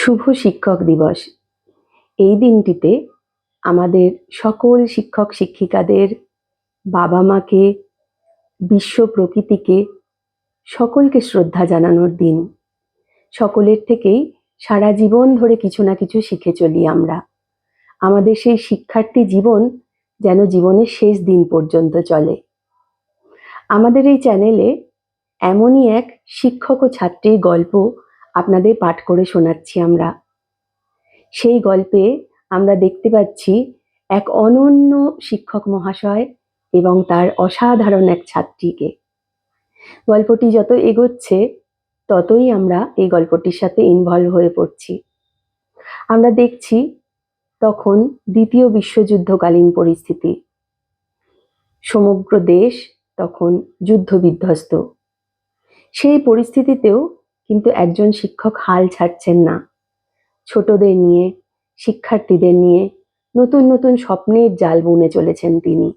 শুভ শিক্ষক দিবস। এই দিনটিতে আমাদের সকল শিক্ষক শিক্ষিকাদের বাবা মাকে বিশ্ব প্রকৃতিকে, সকলকে শ্রদ্ধা জানানোর দিন। সকলের থেকেই সারা জীবন ধরে কিছু না কিছু শিখে চলি আমরা। আমাদের সেই শিক্ষার্থী জীবন যেন জীবনের শেষ দিন পর্যন্ত চলে। আমাদের এই চ্যানেলে এমনই এক শিক্ষক ও ছাত্রীর গল্প আপনাদের পাঠ করে শোনাচ্ছি আমরা। সেই গল্পে আমরা দেখতে পাচ্ছি এক অনন্য শিক্ষক মহাশয় এবং তার অসাধারণ এক ছাত্রীকে। গল্পটি যত এগোচ্ছে, ততই আমরা এই গল্পটির সাথে ইনভলভ হয়ে পড়ছি। আমরা দেখছি তখন দ্বিতীয় বিশ্বযুদ্ধকালীন পরিস্থিতি। সমগ্র দেশ তখন যুদ্ধ বিধ্বস্ত সেই পরিস্থিতিতেও কিন্তু একজন শিক্ষক হাল ছাড়ছেন না। ছোটদের নিয়ে, শিক্ষার্থীদের নিয়ে নতুন নতুন স্বপ্নের জাল বুনে চলেছেন তিনি।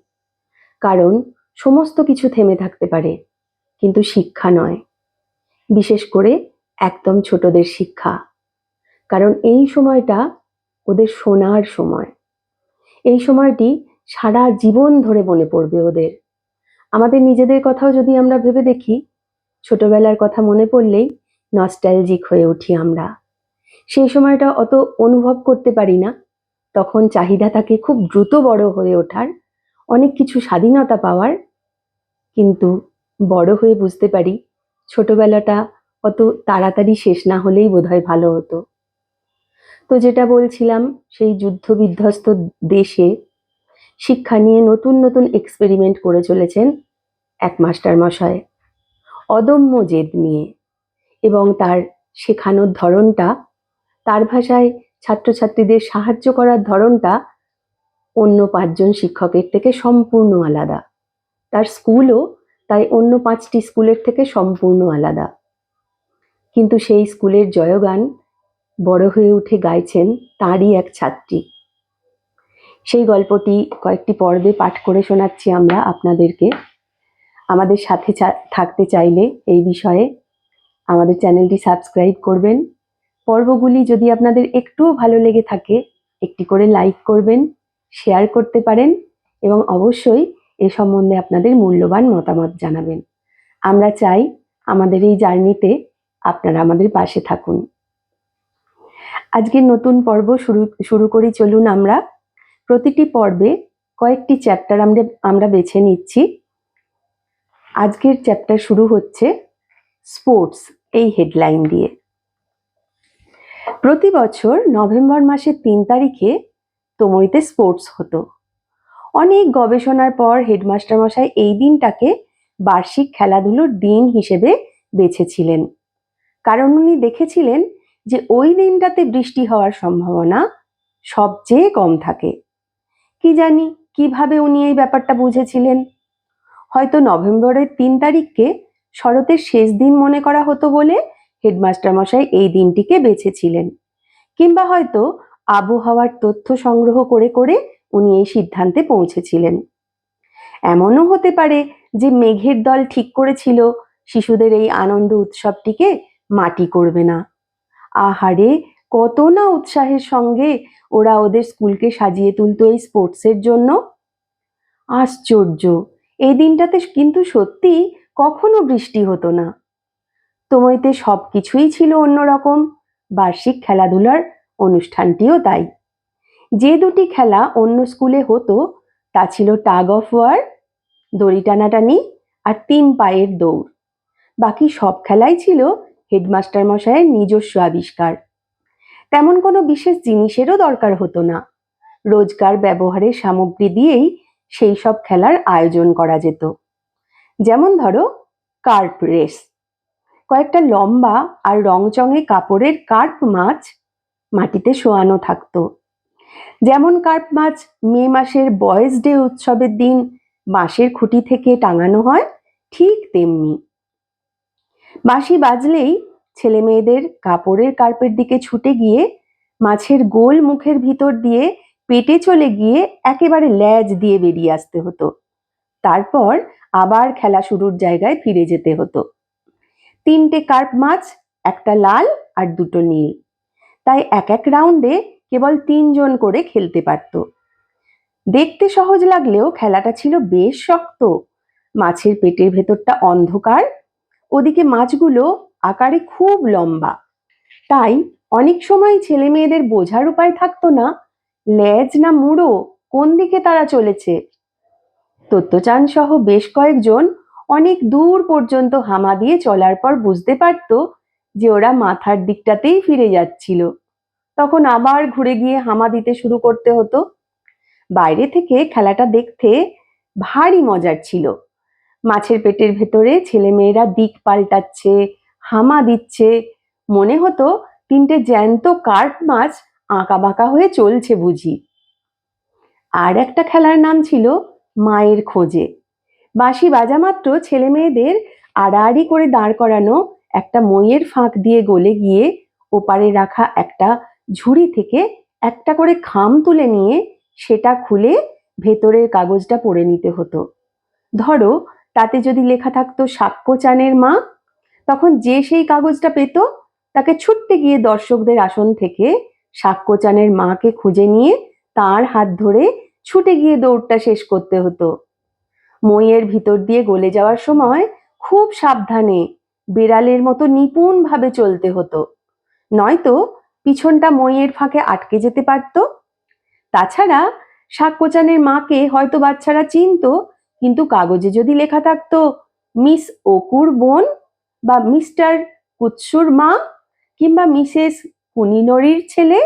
কারণ সমস্ত কিছু থেমে থাকতে পারে, কিন্তু শিক্ষা নয়। বিশেষ করে একদম ছোটদের শিক্ষা। কারণ এই সময়টা ওদের শোনার সময়। এই সময়টি সারা জীবন ধরে মনে পড়বে ওদের। আমাদের নিজেদের কথাও যদি আমরা ভেবে দেখি, ছোটবেলার কথা মনে পড়লেই নস্টালজিক হয়ে উঠি আমরা। সেই সময়টা অত অনুভব করতে পারি না। তখন চাহিদা থাকে খুব দ্রুত বড় হয়ে ওঠার, অনেক কিছু স্বাধীনতা পাওয়ার। কিন্তু বড় হয়ে বুঝতে পারি ছোটবেলাটা অত তাড়াতাড়ি শেষ না হলেই বোধহয় ভালো হতো। তো যেটা বলছিলাম, সেই যুদ্ধ বিধ্বস্ত দেশে শিক্ষা নিয়ে নতুন নতুন এক্সপেরিমেন্ট করে চলেছেন এক মাস্টার মশাই। অদম্য জেদ নিয়ে। এবং তার শেখানোর ধরনটা, তার ভাষায় ছাত্রছাত্রীদের সাহায্য করার ধরনটা অন্য পাঁচজন শিক্ষকের থেকে সম্পূর্ণ আলাদা। তার স্কুলও তাই অন্য পাঁচটি স্কুলের থেকে সম্পূর্ণ আলাদা। কিন্তু সেই স্কুলের জয়গান বড় হয়ে উঠে গাইছেন তারই এক ছাত্রী। সেই গল্পটি কয়েকটি পর্বে পাঠ করে শোনাচ্ছি আমরা আপনাদেরকে। আমাদের সাথে থাকতে চাইলে এই বিষয়ে আমাদের চ্যানেলটি সাবস্ক্রাইব করবেন। পর্বগুলি যদি আপনাদের একটুও ভালো লেগে থাকে, একটি করে লাইক করবেন, শেয়ার করতে পারেন এবং অবশ্যই এ সম্বন্ধে আপনাদের মূল্যবান মতামত জানাবেন। আমরা চাই আমাদের এই জার্নিতে আপনারা আমাদের পাশে থাকুন। আজকের নতুন পর্ব শুরু শুরু করি, চলুন আমরা। প্রতিটি পর্বে কয়েকটি চ্যাপ্টার আমরা আমরা বেছে নিচ্ছি। আজকের চ্যাপ্টার শুরু হচ্ছে স্পোর্টস, এই হেডলাইন দিয়ে। প্রতি বছর নভেম্বর মাসের তিন তারিখে তোমরিতে স্পোর্টস হতো। অনেক গবেষণার পর হেডমাস্টার মশাই এই দিনটাকে বার্ষিক খেলাধুলোর দিন হিসেবে বেছেছিলেন। কারণ উনি দেখেছিলেন যে ওই দিনটাতে বৃষ্টি হওয়ার সম্ভাবনা সবচেয়ে কম থাকে। কি জানি, কীভাবে উনি এই ব্যাপারটা বুঝেছিলেন? হয়তো নভেম্বরের তিন তারিখকে শরতের শেষ দিন মনে করা হতো বলে হেডমাস্টার মশাই এই দিনটিকে বেছেছিলেন। কিংবা হয়তো আবহাওয়ার তথ্য সংগ্রহ করে করে উনি এই সিদ্ধান্তে পৌঁছেছিলেন। এমনও হতে পারে যে মেঘের দল ঠিক করেছিল, শিশুদের এই আনন্দ উৎসবটিকে মাটি করবে না। আহারে, কত না উৎসাহের সঙ্গে ওরা ওদের স্কুলকে সাজিয়ে তুলতো এই স্পোর্টসের জন্য। আশ্চর্য! এই দিনটাতে কিন্তু সত্যি কখনো বৃষ্টি হতো না। তোমাইতে সব কিছুই ছিল অন্যরকম। বার্ষিক খেলাধুলার অনুষ্ঠানটিও তাই। যে দুটি খেলা অন্য স্কুলে হতো, তা ছিল টাগ অফ ওয়ার, দড়ি টানাটানি আর তিন পায়ের দৌড়। বাকি সব খেলাই ছিল হেডমাস্টার মশাইয়ের নিজস্ব আবিষ্কার। তেমন কোনো বিশেষ জিনিসেরও দরকার হতো না। রোজকার ব্যবহারের সামগ্রী দিয়েই সেই সব খেলার আয়োজন করা যেত। যেমন ধরো কার্প রেস। কয়েকটা লম্বা আর রংচঙে কাপড়ের কার্প মাছ মাটিতে শোয়ানো থাকতো। যেমন কার্প মাছ মে মাসের বয়েজ ডে উৎসবের দিন বাঁশের খুঁটি থেকে টাঙানো হয়, ঠিক তেমনি। বাঁশি বাজলেই ছেলে মেয়েদের কাপড়ের কার্পের দিকে ছুটে গিয়ে মাছের গোল মুখের ভিতর দিয়ে পেটে চলে গিয়ে একেবারে ল্যাজ দিয়ে বেরিয়ে আসতে হতো। তারপর আবার খেলা শুরুর জায়গায় ফিরে যেতে হতো। তিনটে কার্প মাছ, একটা লাল আর দুটো নীল। তাই এক এক রাউন্ডে কেবল তিনজন করে খেলতে পারত। দেখতে সহজ লাগলেও খেলাটা ছিল বেশ শক্ত। মাছের পেটের ভেতরটা অন্ধকার। ওদিকে মাছগুলো আকারে খুব লম্বা। তাই অনেক সময় ছেলে মেয়েদের বোঝার উপায় থাকতো না, লেজ না মুড়ো কোন দিকে তারা চলেছে। তত্ত্বচান সহ বেশ কয়েকজন অনেক দূর পর্যন্ত হামা দিয়ে চলার পর বুঝতে পারত যে ওরা মাথার দিকটাতেই ফিরে যাচ্ছিল। তখন আবার ঘুরে গিয়ে হামা দিতে শুরু করতে হতো। বাইরে থেকে খেলাটা দেখতে ভারী মজার ছিল। মাছের পেটের ভেতরে ছেলেমেয়েরা দিক পাল্টাচ্ছে, হামা দিচ্ছে। মনে হতো তিনটে জ্যান্ত কার্প মাছ আঁকা বাঁকা হয়ে চলছে বুঝি। আর একটা খেলার নাম ছিল মায়ের খোঁজে। বাঁশি বাজা মাত্র ছেলে মেয়েদের আড়াআড়ি করে দাঁড় করানো একটা মইয়ের ফাঁক দিয়ে গলে গিয়ে ওপারে রাখা একটা ঝুড়ি থেকে একটা করে খাম তুলে নিয়ে সেটা খুলে ভেতরের কাগজটা পড়ে নিতে হতো। ধরো, তাতে যদি লেখা থাকতো সাক্ষ্য চানের মা, তখন যে সেই কাগজটা পেত, তাকে ছুটতে গিয়ে দর্শকদের আসন থেকে সাক্ষ্য চানের মাকে খুঁজে নিয়ে তার হাত ধরে ছুটে গিয়ে দৌড়টা শেষ করতে হতো। মইয়ের ভিতর দিয়ে গলে যাওয়ার সময় খুব সাবধানে বিড়ালের মতো নিপুণভাবে চলতে হতো। নয়তো পিছনটা মইয়ের ফাঁকে আটকে যেতে পারত। তাছাড়া শাকপোচানের মাকে হয়তো বাচ্চারা চিনত, কিন্তু কাগজে যদি লেখা থাকতো, মিস অকুর বোন বা মিস্টার কুৎসুর মা কিংবা মিসেস কুনিনরির ছেলে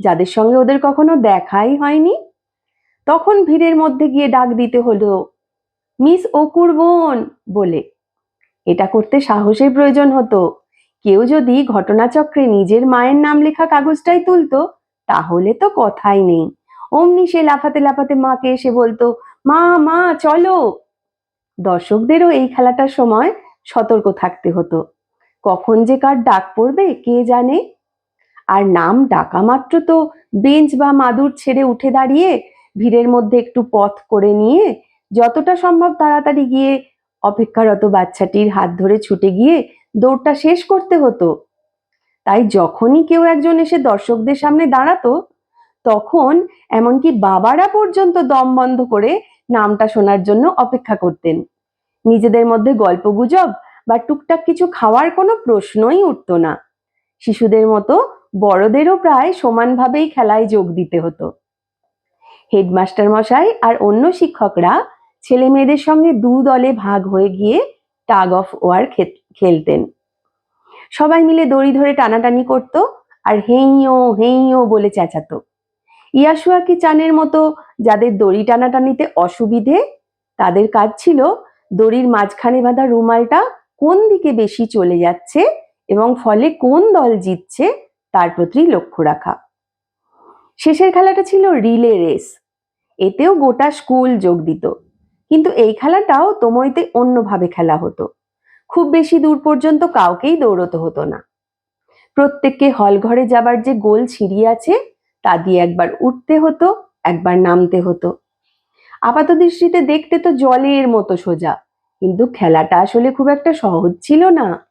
যাদের সঙ্গে ওদের কখনো দেখাই হয়নি। তখন ভিড়ের মধ্যে গিয়ে ডাক দিতে হলো, মিস অকুর বোন বলে। এটা করতে সাহসের প্রয়োজন হতো। কেউ যদি ঘটনাচক্রে নিজের মায়ের নাম লেখা কাগজটাই তুলতো, তাহলে তো কথাই নেই। অমনি সে লাফাতে লাফাতে মাকে এসে বলতো, মা মা, চলো। দর্শকদেরও এই খেলাটার সময় সতর্ক থাকতে হতো। কখন যে কার ডাক পড়বে, কে জানে? আর নাম ডাকা মাত্র তো বেঞ্চ বা মাদুর ছেড়ে উঠে দাঁড়িয়ে ভিড়ের মধ্যে একটু পথ করে নিয়ে যতটা সম্ভব তাড়াতাড়ি গিয়ে অপেক্ষারত বাচ্চাটির হাত ধরে ছুটে গিয়ে দৌড়টা শেষ করতে হতো। তাই যখনই কেউ একজন এসে দর্শকদের সামনে দাঁড়াতো, তখন এমনকি বাবারা পর্যন্ত দম বন্ধ করে নামটা শোনার জন্য অপেক্ষা করতেন। নিজেদের মধ্যে গল্প গুজব বা টুকটাক কিছু খাওয়ার কোনো প্রশ্নই উঠতো না। শিশুদের মতো বড়দেরও প্রায় সমানভাবেই খেলায় যোগ দিতে হতো। হেডমাস্টার মশাই আর অন্য শিক্ষকরা ছেলে মেয়েদের সঙ্গে দু দলে ভাগ হয়ে গিয়ে টাগ অফ ওয়ার খেলতেন। সবাই মিলে দড়ি ধরে টানাটানি করত আর হেইও হেইও বলে চেঁচাতো। ইয়াশুয়াকি চানের মতো যাদের দড়ি টানাটানিতে অসুবিধে, তাদের কাজ ছিল দড়ির মাঝখানে বাঁধা রুমালটা কোন দিকে বেশি চলে যাচ্ছে এবং ফলে কোন দল জিতছে তার প্রতি লক্ষ্য রাখা। শেষের খেলাটা ছিল রিলে রেস। এতেও গোটা স্কুল যোগ দিত। কিন্তু এই খেলাটাও তোমইতে অন্যভাবে খেলা হতো। খুব বেশি দূর পর্যন্ত কাউকেই দৌড়তে হতো না। প্রত্যেককে হল ঘরে যাবার যে গোল সিঁড়ি আছে, তা দিয়ে একবার উঠতে হতো, একবার নামতে হতো। আপাত দৃষ্টিতে দেখতে তো জলের মতো সোজা, কিন্তু খেলাটা আসলে খুব একটা সহজ ছিল না।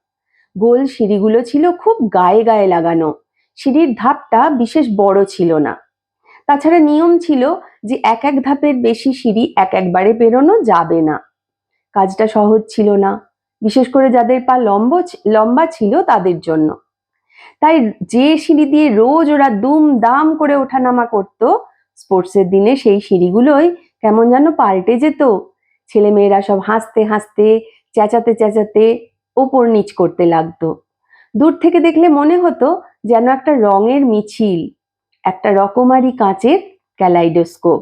গোল সিঁড়িগুলো ছিল খুব গায়ে গায়ে লাগানো। সিঁড়ির ধাপটা বিশেষ বড় ছিল না। তাছাড়া নিয়ম ছিল যে এক এক ধাপের বেশি সিঁড়ি এক একবারে পেরোনো যাবে না। কাজটা সহজ ছিল না, বিশেষ করে যাদের পা লম্ব লম্বা ছিল তাদের জন্য। তাই যে সিঁড়ি দিয়ে রোজ ওরা দুম দাম করে ওঠানামা করত, স্পোর্টসের দিনে সেই সিঁড়িগুলোই কেমন যেন পাল্টে যেত। ছেলে মেয়েরা সব হাসতে হাসতে, চেঁচাতে চেঁচাতে ওপর নিচ করতে লাগতো। দূর থেকে দেখলে মনে হতো যেন একটা রঙের মিছিল, একটা রকমারি কাঁচের ক্যালাইডোস্কোপ।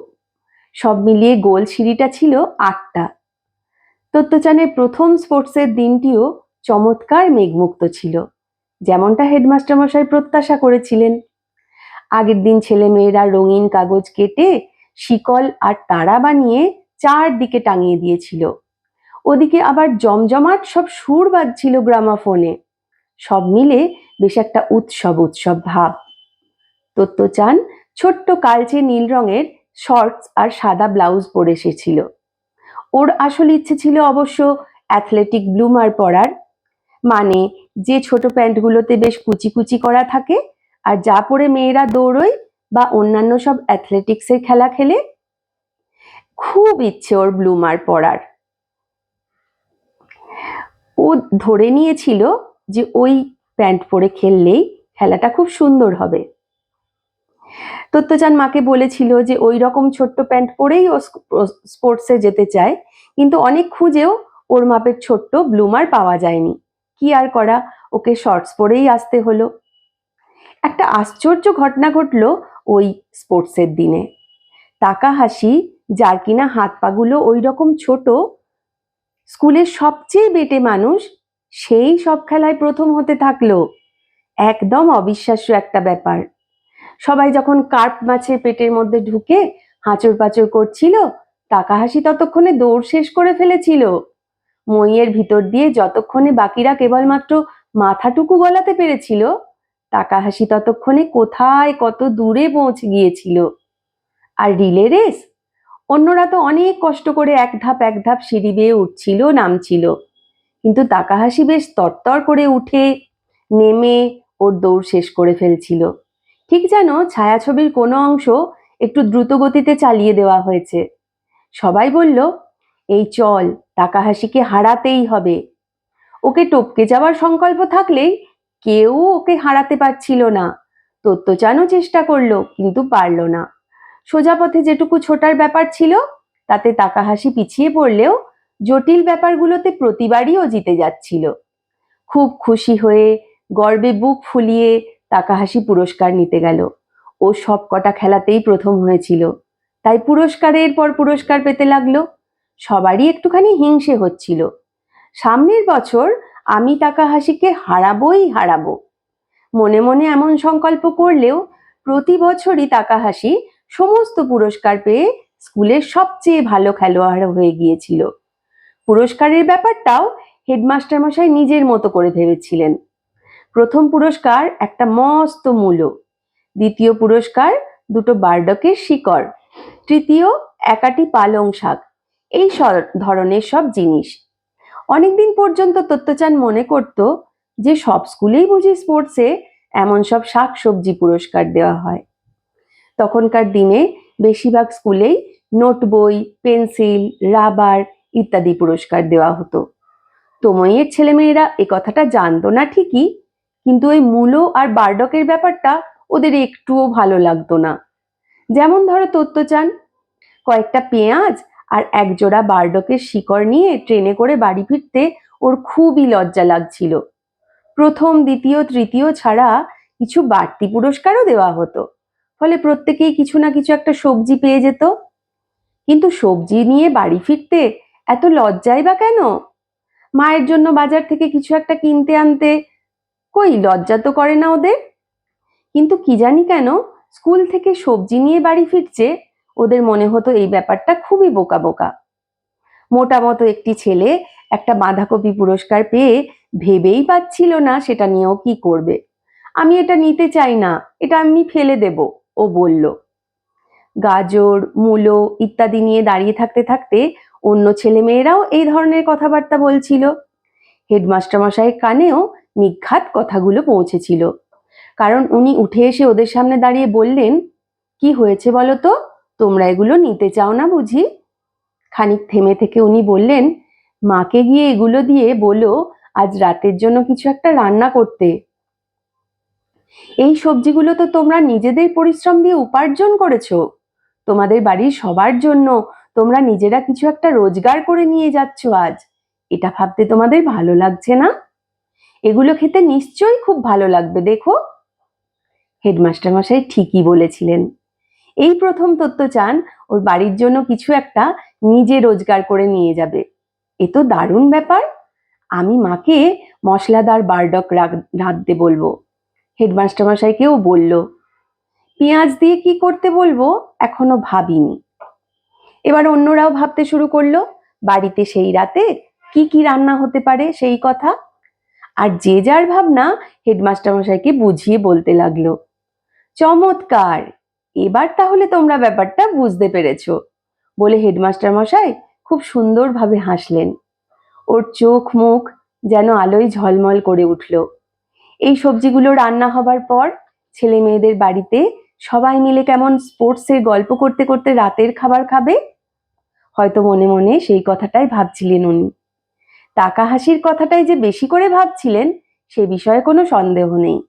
সব মিলিয়ে গোল সিঁড়িটা ছিল আটটা। তত্ত্বচানের প্রথম স্পোর্টসের দিনটিও চমৎকার মেঘমুক্ত ছিল, যেমনটা হেডমাস্টার মশাই প্রত্যাশা করেছিলেন। আগের দিন ছেলে মেয়েরা রঙিন কাগজ কেটে, শিকল আর তারা বানিয়ে চারদিকে টাঙিয়ে দিয়েছিল। ওদিকে আবার জমজমাট সব সুর বাজছিল গ্রামাফোনে। সব মিলে বেশ একটা উৎসব উৎসব ভাব। তত্ত্ব চান ছোট্ট কালচে নীল রঙের শর্টস আর সাদা ব্লাউজ পরে এসেছিল। ওর আসল ইচ্ছে ছিল অবশ্য অ্যাথলেটিক ব্লুমার পরার। মানে যে ছোট প্যান্টগুলোতে বেশ কুচি কুচি করা থাকে আর যা পরে মেয়েরা দৌড়োয় বা অন্যান্য সব অ্যাথলেটিক্সের খেলা খেলে। খুব ইচ্ছে ওর ব্লুমার পরার। ও ধরে নিয়েছিল যে ওই প্যান্ট পরে খেললেই খেলাটা খুব সুন্দর হবে। তত্ত্বচান মাকে বলেছিল যে ওই রকম ছোট্ট প্যান্ট পরেই ও স্পোর্টসে যেতে চায়, কিন্তু অনেক খুঁজেও ওর মাপের ছোট্ট ব্লুমার পাওয়া যায়নি। কি আর করা, ওকে শর্টস পরেই আসতে হলো। একটা আশ্চর্য ঘটনা ঘটলো ওই স্পোর্টসের দিনে। তাকা হাসি যার কিনা হাত পাগুলো ওই রকম ছোট, স্কুলের সবচেয়ে বেটে মানুষ সেই সব খেলায় প্রথম হতে থাকল একদম অবিশ্বাস্য একটা ব্যাপার। সবাই যখন কার্প মাছের পেটের মধ্যে ঢুকে হাঁচড় পাঁচড় করছিল তাকা হাসি ততক্ষণে দৌড় শেষ করে ফেলেছিল। মইয়ের ভিতর দিয়ে যতক্ষণে বাকিরা কেবলমাত্র মাথাটুকু গলাতে পেরেছিল তাকা হাসি ততক্ষণে কোথায় কত দূরে পৌঁছে গিয়েছিল। আর রিলে রেস? অন্যরা তো অনেক কষ্ট করে এক ধাপ এক ধাপ সিঁড়ি বেয়ে উঠছিল, নামছিল। কিন্তু তাকাহাসি বেশ তরতর করে উঠে, নেমে ওর দৌড় শেষ করে ফেলছিল। ঠিক যেন ছায়াছবির কোনো অংশ একটু দ্রুত গতিতে চালিয়ে দেওয়া হয়েছে। সবাই বলল, এই চল, তাকাহাসিকে হারাতেই হবে। ওকে টপকে যাওয়ার সংকল্প থাকলেই কেউ ওকে হারাতে পারছিল না। তত্ত্বচানও চেষ্টা করল, কিন্তু পারল না। সোজা পথে যেটুকু ছোটার ব্যাপার ছিল, তাতে তাকাহাসি পিছিয়ে পড়লেও জটিল ব্যাপারগুলোতে প্রতিবারই ও জিতে যাচ্ছিল। খুব খুশি হয়ে গর্বে বুক ফুলিয়ে তাকাহাসি পুরস্কার নিতে গেল। ও সব কটা খেলাতেই প্রথম হয়েছিল। তাই পুরস্কারের পর পুরস্কার পেতে লাগল। সবারই একটুখানি হিংসে হচ্ছিল। সামনের বছর আমি তাকাহাসিকে হারাবোই হারাবো। মনে মনে এমন সংকল্প করলেও প্রতি বছরই তাকাহাসি সমস্ত পুরস্কার পেয়ে স্কুলের সবচেয়ে ভালো খেলোয়াড় হয়ে গিয়েছিল। পুরস্কারের ব্যাপারটাও হেডমাস্টার মশাই নিজের মতো করে ভেবেছিলেন। প্রথম পুরস্কার একটা মস্ত মূলো দ্বিতীয় পুরস্কার দুটো বার্ডকের শিকড়, তৃতীয় একাটি পালং শাক, এই ধরনের সব জিনিস। অনেকদিন পর্যন্ত তত্ত্বচান মনে করত যে সব স্কুলেই বুঝি স্পোর্টসে এমন সব শাক সবজি পুরস্কার দেওয়া হয়। তখনকার দিনে বেশিরভাগ স্কুলেই নোট বই পেন্সিল, রাবার ইত্যাদি পুরস্কার দেওয়া হতো। তোময়ের ছেলেমেয়েরা এ কথাটা জানতো না ঠিকই, কিন্তু ওই মূলো আর বার্ডকের ব্যাপারটা ওদের একটুও ভালো লাগতো না। যেমন ধরো তত্ত্ব চান কয়েকটা পেঁয়াজ আর একজোড়া বার্ডকের শিকড় নিয়ে ট্রেনে করে বাড়ি ফিরতে ওর খুবই লজ্জা লাগছিল। প্রথম, দ্বিতীয়, তৃতীয় ছাড়া কিছু বাড়তি পুরস্কারও দেওয়া হতো। ফলে প্রত্যেকেই কিছু না কিছু একটা সবজি পেয়ে যেত। কিন্তু সবজি নিয়ে বাড়ি ফিরতে এত লজ্জাই বা কেন? মায়ের জন্য বাজার থেকে কিছু একটা কিনতে আনতে কই লজ্জা তো করে না ওদের? কিন্তু কি জানি কেন, স্কুল থেকে সবজি নিয়ে বাড়ি ফিরছে, ওদের মনে হতো এই ব্যাপারটা খুবই বোকা বোকা। মোটা মতো একটি ছেলে একটা বাঁধাকপি পুরস্কার পেয়ে ভেবেই পাচ্ছিল না সেটা নিয়েও কি করবে। আমি এটা নিতে চাই না, এটা আমি ফেলে দেব, ও বলল। গাজর, মূলো ইত্যাদি নিয়ে দাঁড়িয়ে থাকতে থাকতে অন্য ছেলেমেয়েরাও এই ধরনের কথাবার্তা বলছিল। হেডমাস্টার মশাইয়ের কানেও নিঘাত কথাগুলো পৌঁছেছিল। কারণ উনি উঠে এসে ওদের সামনে দাঁড়িয়ে বললেন, কি হয়েছে বলো তো? তোমরা এগুলো নিতে চাও না বুঝি? খানিক থেমে থেকে উনি বললেন, মাকে গিয়ে এগুলো দিয়ে বলো, আজ রাতের জন্য কিছু একটা রান্না করতে। এই সবজিগুলো তো তোমরা নিজেদের পরিশ্রম দিয়ে উপার্জন করেছ। তোমাদের বাড়ির সবার জন্য তোমরা নিজেরা কিছু একটা রোজগার করে নিয়ে যাচ্ছ আজ। এটা ভাবতে তোমাদের ভালো লাগছে না? এগুলো খেতে নিশ্চয়ই খুব ভালো লাগবে, দেখো। হেডমাস্টার মশাই ঠিকই বলেছিলেন। এই প্রথম তত্ত্ব চান ওর বাড়ির জন্য কিছু একটা নিজে রোজগার করে নিয়ে যাবে। এ তো দারুণ ব্যাপার। আমি মাকে মশলাদার বারডক রাঁধতে বলব। হেডমাস্টার মশাইকেও বলল, পেঁয়াজ দিয়ে কি করতে বলব? এখনও ভাবিনি। এবার অন্যরাও ভাবতে শুরু করল, বাড়িতে সেই রাতে কি কি রান্না হতে পারে সেই কথা। আর যে যার ভাবনা হেডমাস্টার মশাইকে বুঝিয়ে বলতে লাগল, চমৎকার! এবার তাহলে তোমরা ব্যাপারটা বুঝতে পেরেছ, বলে হেডমাস্টার মশাই খুব সুন্দরভাবে হাসলেন। ওর চোখ মুখ যেন আলোয় ঝলমল করে উঠল। এই সবজিগুলো রান্না হবার পর ছেলে মেয়েদের বাড়িতে সবাই মিলে কেমন স্পোর্টসের গল্প করতে করতে রাতের খাবার খাবে হয়তো মনে মনে সেই কথাটাই ভাবছিলেন উনি। টাকা হাসির কথাটাই যে বেশি করে ভাবছিলেন, সে বিষয়ে কোনো সন্দেহ নেই।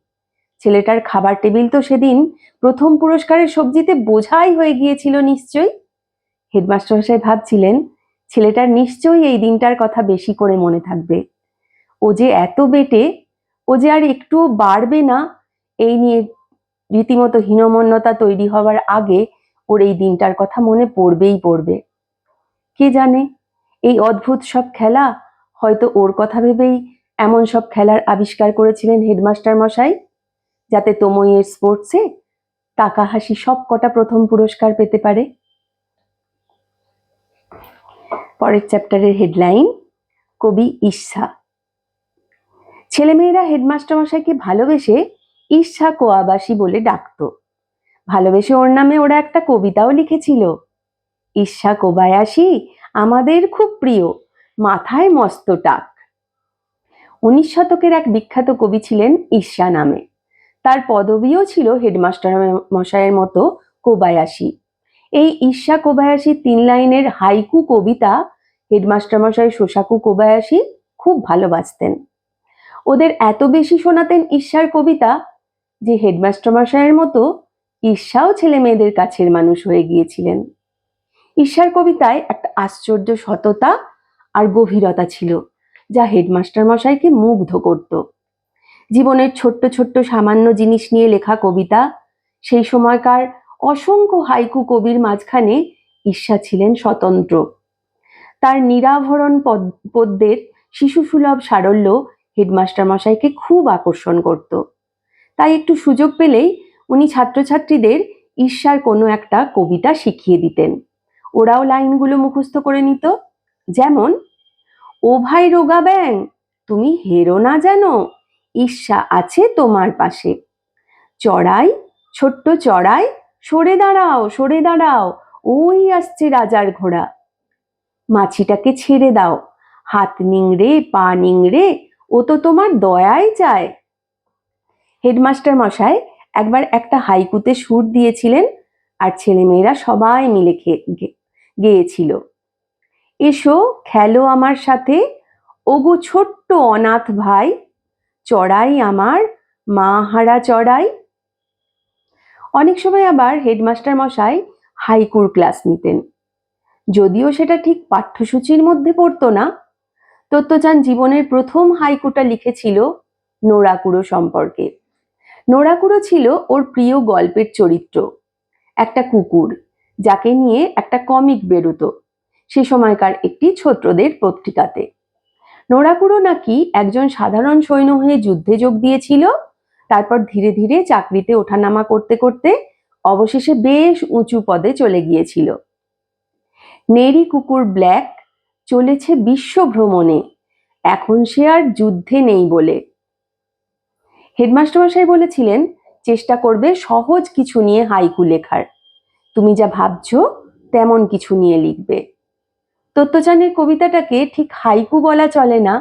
ছেলেটার খাবার টেবিল তো সেদিন প্রথম পুরস্কারের সবজিতে বোঝাই হয়ে গিয়েছিল নিশ্চয়ই। হেডমাস্টার মশাই ভাবছিলেন, ছেলেটার নিশ্চয়ই এই দিনটার কথা বেশি করে মনে থাকবে। ও যে এত বেটে, ও যে আর একটুও বাড়বে না, এই নিয়ে রীতিমতো হীনমন্যতা তৈরি হওয়ার আগে ওর এই দিনটার কথা মনে পড়বেই পড়বে। কে জানে? এই অদ্ভুত সব খেলা হয়তো ওর কথা ভেবেই এমন সব খেলার আবিষ্কার করেছিলেন হেডমাস্টার মশাই, যাতে তোময়ের স্পোর্টসে টাকা হাসি সব কটা প্রথম পুরস্কার পেতে পারে। পরের চ্যাপ্টারের হেডলাইন, কবি ঈর্ষা। ছেলেমেয়েরা হেডমাস্টার মশাইকে ভালোবেসে ঈর্ষা কোয়াবাসী বলে ডাকতো। ভালোবেসে ওর নামে ওরা একটা কবিতাও লিখেছিল। ঈর্ষা কোবায়াসী আমাদের খুব প্রিয়, মাথায় মস্ত টাক। উনিশ শতকের এক বিখ্যাত কবি ছিলেন ঈর্ষা নামে। তার পদবীও ছিল হেডমাস্টার মশাইয়ের মতো কোবায়াসী। এই ঈর্ষা কোবায়াসী তিন লাইনের হাইকু কবিতা হেডমাস্টার মশাই শোষাকু কোবায়াসী খুব ভালোবাসতেন। ওদের এত বেশি শোনাতেন ঈর্ষার কবিতা যে হেডমাস্টার মশাইয়ের মতো ঈর্ষাও ছেলে মেয়েদের কাছের মানুষ হয়ে গিয়েছিলেন। ঈর্ষার কবিতায় একটা আশ্চর্য সততা আর গভীরতা ছিল, যা হেডমাস্টার মশাইকে মুগ্ধ করত। জীবনের ছোট্ট ছোট্ট সামান্য জিনিস নিয়ে লেখা কবিতা, সেই সময়কার অসংখ্য হাইকু কবির মাঝখানে ঈর্ষা ছিলেন স্বতন্ত্র। তার নিরাভরণ পদ্যের শিশুসুলভ সারল্য হেডমাস্টার মশাইকে খুব আকর্ষণ করত। তাই একটু সুযোগ পেলেই উনি ছাত্রছাত্রীদের ঈর্ষার কোনো একটা কবিতা শিখিয়ে দিতেন। ওরাও লাইনগুলো মুখস্থ করে নিত। যেমন ও ভাই রোগা ব্যাং তুমি হেরো না যেন ঈর্ষা আছে তোমার পাশে। চড়াই, ছোট্ট চড়াই, সরে দাঁড়াও সরে দাঁড়াও, ওই আসছে রাজার ঘোড়া। মাছিটাকে ছেড়ে দাও, হাত নিংড়ে, পা নিংড়ে, ও তো তোমার দয়াই চায়। হেডমাস্টার মশাই একবার একটা হাইকুতে সুর দিয়েছিলেন, আর ছেলেমেয়েরা সবাই মিলে গেয়েছিল। এসো, খেলো আমার সাথে, ওগো ছোট্ট অনাথ ভাই, চড়াই আমার, মা হারা চড়াই। অনেক সময় আবার হেডমাস্টার মশাই হাইকুর ক্লাস নিতেন। যদিও সেটা ঠিক পাঠ্যসূচির মধ্যে পড়তো না তত্ত্বচান জীবনের প্রথম হাইকুটা লিখেছিল নোড়াকুড়ো সম্পর্কে। নোড়াকুড়ো ছিল ওর প্রিয় গল্পের চরিত্র, একটা কুকুর। যাকে নিয়ে একটা কমিক বেরোতো, সে সময়কার একটি ছোট্রদের পত্রিকাতে। নোড়াকুড়ো নাকি একজন সাধারণ সৈন্য হয়ে যুদ্ধে যোগ দিয়েছিল, তারপর ধীরে ধীরে চাকরিতে ওঠানামা করতে করতে অবশেষে বেশ উঁচু পদে চলে গিয়েছিল। নেরি কুকুর ব্ল্যাক চলেছে বিশ্ব ভ্রমণে, এখন সে আর যুদ্ধে নেই বলে। হেডমাস্টার মশাই বলেছিলেন, চেষ্টা করবে সহজ কিছু নিয়ে হাইকু লেখার। তুমি যা ভাবছ তেমন কিছু নিয়ে লিখবে। তত্ত্বচানের কবিতাটাকে ঠিক হাইকু বলা চলে না,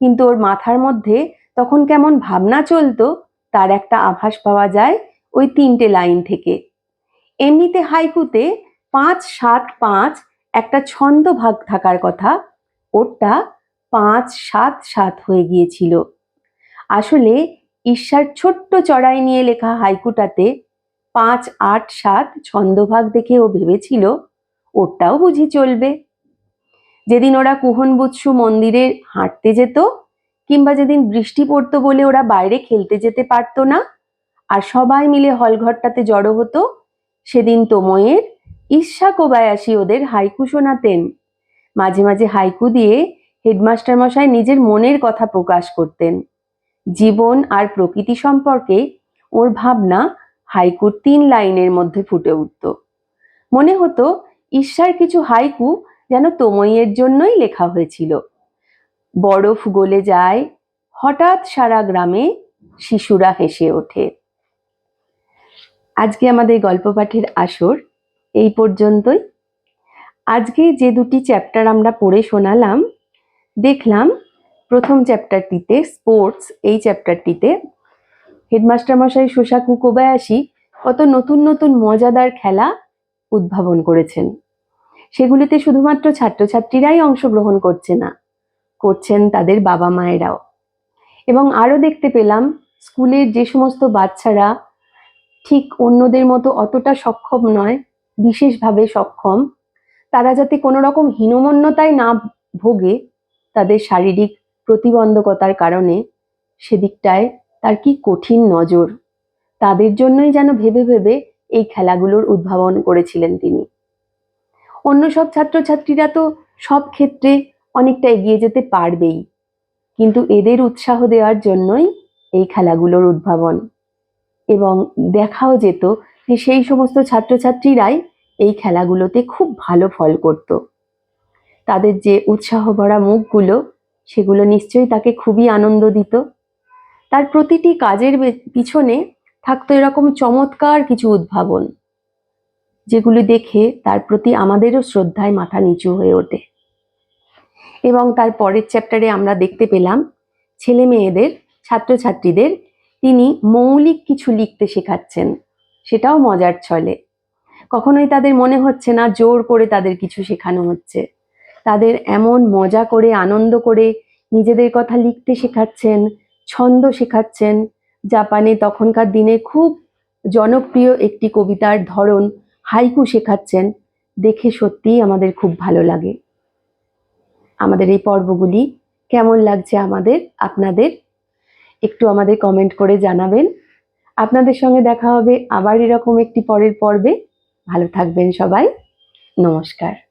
কিন্তু ওর মাথার মধ্যে তখন কেমন ভাবনা চলতো, তার একটা আভাস পাওয়া যায় ওই তিনটে লাইন থেকে। এমনিতে হাইকুতে পাঁচ, সাত, পাঁচ একটা ছন্দ ভাগ থাকার কথা, ওরটা পাঁচ, সাত সাত হয়ে গিয়েছিল। আসলে ঈর্ষার ছোট্ট চড়াই নিয়ে লেখা হাইকুটাতে পাঁচ আট সাত ছন্দভাগ দেখে ও ভেবেছিল, ওরটাও বুঝি চলবে। যেদিন ওরা কুহনবুৎসু মন্দিরে হাঁটতে যেত, কিংবা যেদিন বৃষ্টি পড়তো বলে ওরা বাইরে খেলতে যেতে পারতো না, আর সবাই মিলে হলঘরটাতে জড়ো হতো, সেদিন তোময়ের ঈর্ষা কোবায়াসি ওদের হাইকু শোনাতেন। মাঝে মাঝে হাইকু দিয়ে হেডমাস্টার মশাই নিজের মনের কথা প্রকাশ করতেন। জীবন আর প্রকৃতি সম্পর্কে ওর ভাবনা হাইকুর তিন লাইনের মধ্যে ফুটে উঠত। মনে হতো ঈর্ষার কিছু হাইকু যেন তোমইয়ের জন্যই লেখা হয়েছিল। বরফ গলে যায়, হঠাৎ সারা গ্রামে শিশুরা হেসে ওঠে। আজকে আমাদের গল্প পাঠের আসর এই পর্যন্তই। আজকে যে দুটি চ্যাপ্টার আমরা পড়ে শোনালাম, দেখলাম প্রথম চ্যাপ্টারটিতে স্পোর্টস, এই চ্যাপ্টারটিতে হেডমাস্টার মশাই শোসাকু কোবায়াসি কত নতুন নতুন মজাদার খেলা উদ্ভাবন করেছেন। সেগুলিতে শুধুমাত্র ছাত্রছাত্রীরাই অংশগ্রহণ করছে না, করছেন তাদের বাবা মায়েরাও। এবং আরও দেখতে পেলাম, স্কুলের যে সমস্ত বাচ্চারা ঠিক অন্যদের মতো অতটা সক্ষম নয়, বিশেষভাবে সক্ষম, তারা যাতে কোনো রকম হীনমন্যতায় না ভোগে, তাদের শারীরিক প্রতিবন্ধকতার কারণে সেদিকটায় তার কি কঠিন নজর? তাদের জন্যই যেন ভেবে ভেবে এই খেলাগুলোর উদ্ভাবন করেছিলেন তিনি। অন্য সব ছাত্রছাত্রীরা তো সব ক্ষেত্রে অনেকটা এগিয়ে যেতে পারবেই। কিন্তু এদের উৎসাহ দেওয়ার জন্যই এই খেলাগুলোর উদ্ভাবন। এবং দেখাও যেত যে সেই সমস্ত ছাত্রছাত্রীরাই এই খেলাগুলোতে খুব ভালো ফল করত। তাদের যে উৎসাহ ভরা মুখগুলো, সেগুলো নিশ্চয়ই তাকে খুবই আনন্দ দিত। তার প্রতিটি কাজের পিছনে থাকতো এরকম চমৎকার কিছু উদ্ভাবন, যেগুলি দেখে তার প্রতি আমাদেরও শ্রদ্ধায় মাথা নিচু হয়ে ওঠে। এবং তার পরের চ্যাপ্টারে আমরা দেখতে পেলাম ছেলে মেয়েদের ছাত্রছাত্রীদের, তিনি মৌলিক কিছু লিখতে শেখাচ্ছেন, সেটাও মজার ছলে। কখনোই তাদের মনে হচ্ছে না জোর করে তাদের কিছু শেখানো হচ্ছে। তাদের এমন মজা করে, আনন্দ করে নিজেদের কথা লিখতে শেখাচ্ছেন ছন্দ শেখাচ্ছেন। জাপানে তখনকার দিনে খুব জনপ্রিয় একটি কবিতার ধরন হাইকু শেখাচ্ছেন। দেখে সত্যিই আমাদের খুব ভালো লাগে। আমাদের এই পর্বগুলি কেমন লাগছে আমাদের, আপনাদের? একটু আমাদের কমেন্ট করে জানাবেন। আপনাদের সঙ্গে দেখা হবে আবার এরকম একটি পরের পর্বে। ভালো থাকবেন সবাই। নমস্কার।